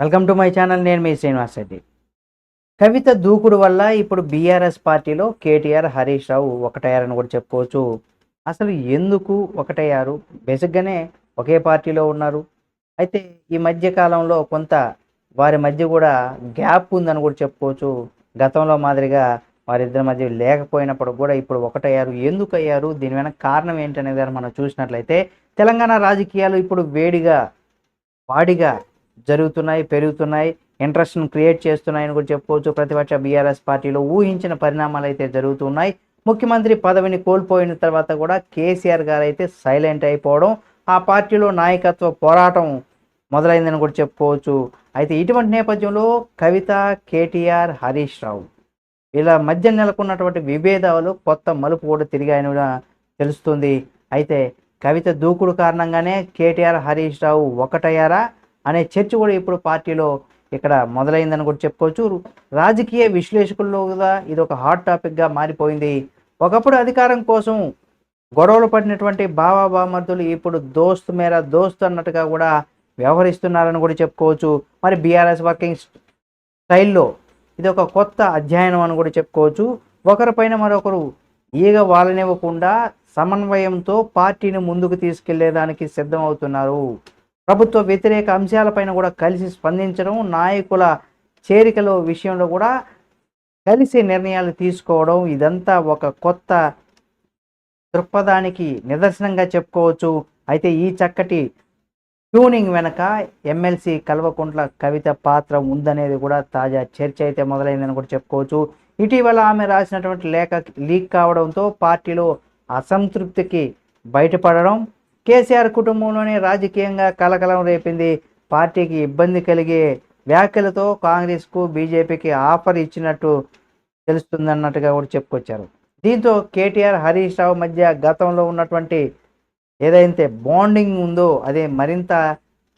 Welcome to my channel నేను మీ శ్రీనివాస్ రెడ్డి. కవిత దూకుడు వల్ల ఇప్పుడు బీఆర్ఎస్ పార్టీలో కేటీఆర్ హరీష్ రావు ఒకటయ్యారని కూడా చెప్పుకోవచ్చు. అసలు ఎందుకు ఒకటయ్యారు? బేసిక్గానే ఒకే పార్టీలో ఉన్నారు. అయితే ఈ మధ్య కాలంలో కొంత వారి మధ్య కూడా గ్యాప్ ఉందని కూడా చెప్పుకోవచ్చు. గతంలో మాదిరిగా వారిద్దరి మధ్య లేకపోయినప్పుడు కూడా ఇప్పుడు ఒకటయ్యారు. ఎందుకు అయ్యారు దీని వెనక కారణం ఏంటనేది మనం చూసినట్లయితే తెలంగాణ రాజకీయాలు ఇప్పుడు వేడిగా వాడిగా జరుగుతున్నాయి పెరుగుతున్నాయి ఇంట్రెస్ట్ను క్రియేట్ చేస్తున్నాయని కూడా చెప్పుకోవచ్చు. ప్రతిపక్ష బీఆర్ఎస్ పార్టీలో ఊహించిన పరిణామాలు అయితే జరుగుతున్నాయి. ముఖ్యమంత్రి పదవిని కోల్పోయిన తర్వాత కూడా కేసీఆర్ గారు అయితే సైలెంట్ అయిపోవడం ఆ పార్టీలో నాయకత్వ పోరాటం మొదలైందని కూడా చెప్పుకోవచ్చు. అయితే ఇటువంటి నేపథ్యంలో కవిత కేటీఆర్ హరీష్ రావు ఇలా మధ్య నెలకొన్నటువంటి విభేదాలు కొత్త మలుపు కూడా తిరిగాయని కూడా తెలుస్తుంది. అయితే కవిత దూకుడు కారణంగానే కేటీఆర్ హరీష్ రావు ఒకటయ్యారా? అనే చర్చ కూడా ఇప్పుడు పార్టీలో ఇక్కడ మొదలైందని కూడా చెప్పుకోవచ్చు. రాజకీయ విశ్లేషకుల్లో కూడా ఇది ఒక హాట్ టాపిక్గా మారిపోయింది. ఒకప్పుడు అధికారం కోసం గొడవలు పడినటువంటి బావా బామర్దులు ఇప్పుడు దోస్తు మేర దోస్తు అన్నట్టుగా కూడా వ్యవహరిస్తున్నారని కూడా చెప్పుకోవచ్చు. మరి బీఆర్ఎస్ వర్కింగ్ స్టైల్లో ఇది ఒక కొత్త అధ్యయనం అని కూడా చెప్పుకోవచ్చు. ఒకరిపైన మరొకరు ఈగ వాళ్ళనివ్వకుండా సమన్వయంతో పార్టీని ముందుకు తీసుకెళ్ళేదానికి సిద్ధమవుతున్నారు. ప్రభుత్వ వ్యతిరేక అంశాలపైన కూడా కలిసి స్పందించడం నాయకుల చేరికల విషయంలో కూడా కలిసి నిర్ణయాలు తీసుకోవడం ఇదంతా ఒక కొత్త దృక్పథానికి నిదర్శనంగా చెప్పుకోవచ్చు. అయితే ఈ చక్కటి ట్యూనింగ్ వెనక ఎమ్మెల్సీ కల్వకుంట్ల కవిత పాత్ర ఉందనేది కూడా తాజా చర్చ అయితే మొదలైందని కూడా చెప్పుకోవచ్చు. ఇటీవల ఆమె రాసినటువంటి లేఖ లీక్ కావడంతో పార్టీలో అసంతృప్తికి బయటపడడం కేసీఆర్ కుటుంబంలోనే రాజకీయంగా కలకలం రేపింది. పార్టీకి ఇబ్బంది కలిగే వ్యాఖ్యలతో కాంగ్రెస్కు బీజేపీకి ఆఫర్ ఇచ్చినట్టు తెలుస్తుందన్నట్టుగా కూడా చెప్పుకొచ్చారు. దీంతో కేటీఆర్ హరీష్ రావు మధ్య గతంలో ఉన్నటువంటి ఏదైతే బాండింగ్ ఉందో అదే మరింత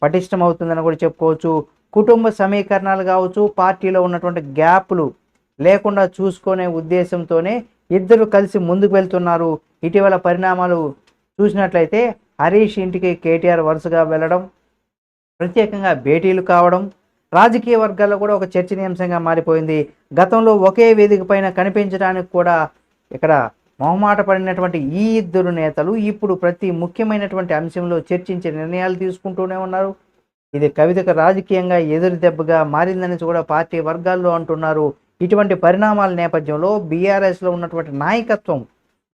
పటిష్టమవుతుందని కూడా చెప్పుకోవచ్చు. కుటుంబ సమీకరణాలు కావచ్చు పార్టీలో ఉన్నటువంటి గ్యాప్లు లేకుండా చూసుకునే ఉద్దేశంతోనే ఇద్దరు కలిసి ముందుకు వెళ్తున్నారు. ఇటీవల పరిణామాలు చూసినట్లయితే హరీష్ ఇంటికి కేటీఆర్ వరుసగా వెళ్ళడం ప్రత్యేకంగా భేటీలు కావడం రాజకీయ వర్గాల్లో కూడా ఒక చర్చనీయాంశంగా మారిపోయింది. గతంలో ఒకే వేదిక పైన కనిపించడానికి కూడా ఇక్కడ మొహమాట పడినటువంటి ఈ ఇద్దరు నేతలు ఇప్పుడు ప్రతి ముఖ్యమైనటువంటి అంశంలో చర్చించే నిర్ణయాలు తీసుకుంటూనే ఉన్నారు. ఇది కవితకు రాజకీయంగా ఎదురు దెబ్బగా మారిందని కూడా పార్టీ వర్గాల్లో అంటున్నారు. ఇటువంటి పరిణామాల నేపథ్యంలో బీఆర్ఎస్లో ఉన్నటువంటి నాయకత్వం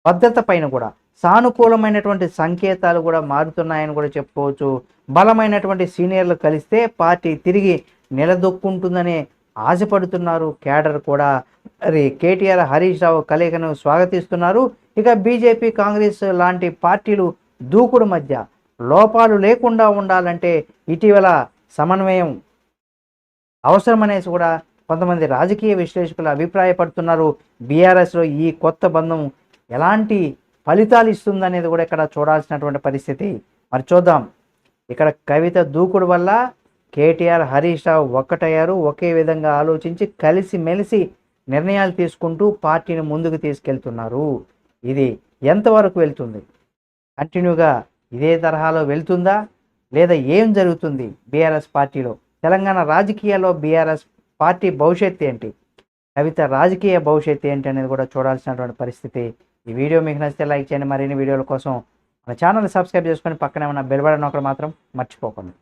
భద్రత పైన కూడా సానుకూలమైనటువంటి సంకేతాలు కూడా మారుతున్నాయని కూడా చెప్పుకోవచ్చు. బలమైనటువంటి సీనియర్లు కలిస్తే పార్టీ తిరిగి నిలదొక్కుంటుందనే ఆశపడుతున్నారు. కేడర్ కూడా మరి కేటీఆర్ హరీష్ రావు కలయికను స్వాగతిస్తున్నారు. ఇక బీజేపీ కాంగ్రెస్ లాంటి పార్టీలు దూకుడు మధ్య లోపాలు లేకుండా ఉండాలంటే ఇటీవల సమన్వయం అవసరమనేసి కూడా కొంతమంది రాజకీయ విశ్లేషకులు అభిప్రాయపడుతున్నారు. బీఆర్ఎస్లో ఈ కొత్త బంధం ఎలాంటి ఫలితాలు ఇస్తుందనేది కూడా ఇక్కడ చూడాల్సినటువంటి పరిస్థితి. మరి చూద్దాం. ఇక్కడ కవిత దూకుడు వల్ల కేటీఆర్ హరీష్ రావు ఒక్కటయ్యారు. ఒకే విధంగా ఆలోచించి కలిసి మెలిసి నిర్ణయాలు తీసుకుంటూ పార్టీని ముందుకు తీసుకెళ్తున్నారు. ఇది ఎంతవరకు వెళ్తుంది? కంటిన్యూగా ఇదే తరహాలో వెళ్తుందా? లేదా ఏం జరుగుతుంది బీఆర్ఎస్ పార్టీలో? తెలంగాణ రాజకీయాల్లో బీఆర్ఎస్ పార్టీ భవిష్యత్తు ఏంటి? కవిత రాజకీయ భవిష్యత్తు ఏంటి అనేది కూడా చూడాల్సినటువంటి పరిస్థితి. ఈ వీడియో మీకు నచ్చితే లైక్ చేయండి. మరిన్ని వీడియోల కోసం మన ఛానల్ సబ్స్క్రైబ్ చేసుకొని పక్కనే ఉన్న బెల్ బటన్ ఒకటి మాత్రం మర్చిపోకండి.